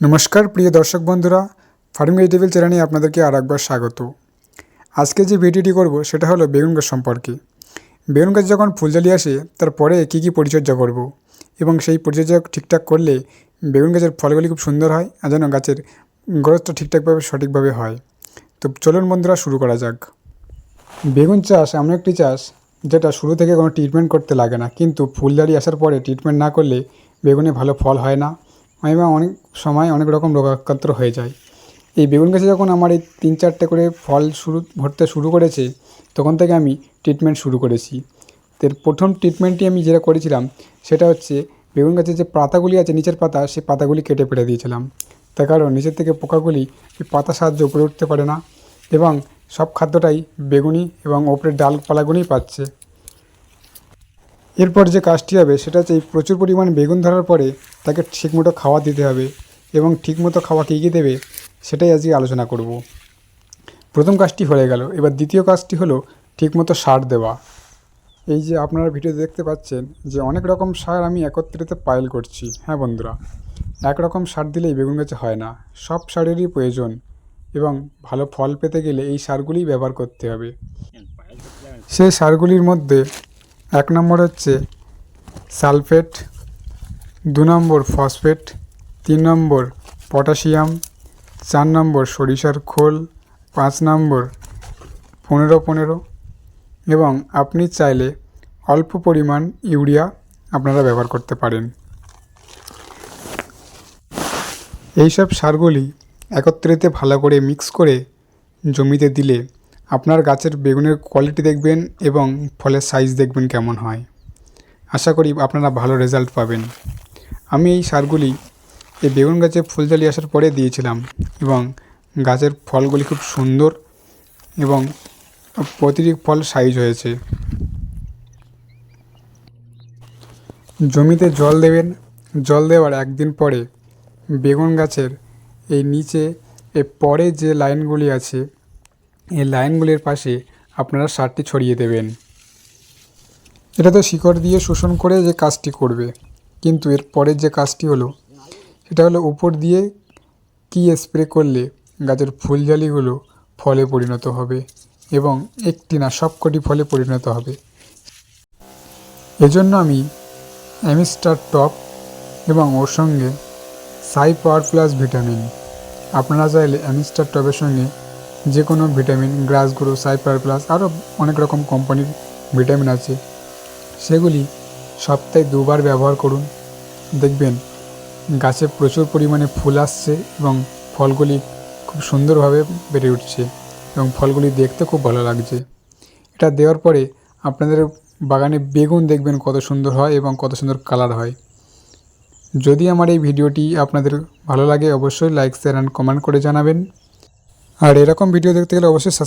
নমস্কার, প্রিয় দর্শক বন্ধুরা ফার্মিং ভেজিটেবল চ্যানেলে আপনাদেরকে আর একবার স্বাগত। আজকে যে ভিডিওটি করব, সেটা হলো বেগুন গাছ সম্পর্কে। বেগুন গাছ যখন ফুলজালি আসে তারপরে কী কী পরিচর্যা করব এবং সেই পরিচর্যা ঠিকঠাক করলে বেগুন গাছের ফলগুলি খুব সুন্দর হয় আর যেন গাছের গ্রোথটা ঠিকঠাকভাবে, সঠিকভাবে হয়। তো চলুন বন্ধুরা, শুরু করা যাক। বেগুন চাষ এমন একটি চাষ যেটা শুরু থেকে কোনো ট্রিটমেন্ট করতে লাগে না। কিন্তু ফুলদারি আসার পরে ট্রিটমেন্ট না করলে বেগুনে ভালো ফল হয় না। এবং অনেক সময় অনেক রকম রোগাক্রান্ত হয়ে যায়। এই বেগুন গাছে যখন আমার এই তিন চারটে করে ফল শুরু, ভরতে শুরু করেছে, তখন থেকে আমি ট্রিটমেন্ট শুরু করেছি। এর প্রথম ট্রিটমেন্টটি আমি যেটা করেছিলাম, সেটা হচ্ছে বেগুন গাছের যে পাতাগুলি আছে, নিচের পাতা সেই পাতাগুলি কেটে ফেলে দিয়েছিলাম। তার কারণ নিচের থেকে পোকাগুলি এই পাতা সাহায্য উপরে উঠতে পারে না এবং সব খাদ্যটাই বেগুনি এবং ওপরের ডালপালাগুলোই পাচ্ছে। এরপর যে কাজটি হবে, সেটা হচ্ছে প্রচুর পরিমাণে বেগুন ধরার পরে তাকে ঠিকমতো খাওয়া দিতে হবে এবং ঠিকমতো খাওয়া কী কী দেবে, সেটাই আজকে আলোচনা করব। প্রথম কাজটি হয়ে গেল। এবার দ্বিতীয় কাজটি হলো ঠিকমতো সার দেওয়া। এই যে আপনারা ভিডিওতে দেখতে পাচ্ছেন যে অনেক রকম সার আমি একত্রিত পাইল করছি। হ্যাঁ বন্ধুরা একরকম সার দিলেই বেগুন গাছে হয় না। সব সারেরই প্রয়োজন এবং ভালো ফল পেতে গেলে এই সারগুলিই ব্যবহার করতে হবে। সেই সারগুলির মধ্যে এক নম্বর হচ্ছে সালফেট, দু নম্বর ফসফেট, তিন নম্বর পটাশিয়াম, চার নম্বর সরিষার খোল, পাঁচ নম্বর পনেরো পনেরো এবং আপনি চাইলে অল্প পরিমাণ ইউরিয়া আপনারা ব্যবহার করতে পারেন। এইসব সারগুলি একত্রিত ভালো করে মিক্স করে জমিতে দিলে আপনার গাছের বেগুনের কোয়ালিটি দেখবেন এবং ফলের সাইজ দেখবেন কেমন হয়। আশা করি আপনারা ভালো রেজাল্ট পাবেন। আমি এই সারগুলি এই বেগুন গাছে ফুল ফুলজালি আসার পরে দিয়েছিলাম এবং গাছের ফলগুলি খুব সুন্দর এবং প্রতিটি ফল সাইজ হয়েছে। জমিতে জল দেবেন। জল দেওয়ার একদিন পরে বেগুন গাছের এই নিচে এ পরে যে লাইনগুলি আছে এই লাইনগুলির পাশে আপনারা সারটি ছড়িয়ে দেবেন। এটা তো শিকড় দিয়ে শোষণ করে যে কাজটি করবে, কিন্তু এর পরের যে কাজটি হলো, সেটা হলো উপর দিয়ে কি স্প্রে করলে গাছের ফুলজালিগুলো ফলে পরিণত হবে এবং একটি না সবকটি ফলে পরিণত হবে। এজন্য আমি অ্যামিস্টার টপ এবং ওর সঙ্গে সাই পাওয়ার প্লাস ভিটামিন। আপনারা চাইলে অ্যামিস্টার টপের সঙ্গে যে কোনো ভিটামিন গ্রাস গুঁড়ো সাই পাওয়ার প্লাস আরও অনেক রকম কোম্পানির ভিটামিন আছে। সেগুলি সপ্তাহে দুবার ব্যবহার করুন। দেখবেন গাছে প্রচুর পরিমাণে ফুল আসছে এবং ফলগুলি খুব সুন্দরভাবে বেড়ে উঠছে এবং ফলগুলি দেখতে খুব ভালো লাগছে। এটা দেওয়ার পরে আপনাদের বাগানে বেগুন দেখবেন কত সুন্দর হয় এবং কত সুন্দর কালার হয়। যদি আমার এই ভিডিওটি আপনাদের ভালো লাগে, অবশ্যই লাইক, শেয়ার, অ্যান্ড কমেন্ট করে জানাবেন। আর এরকম ভিডিও দেখতে গেলে অবশ্যই সাবস্ক্রাইব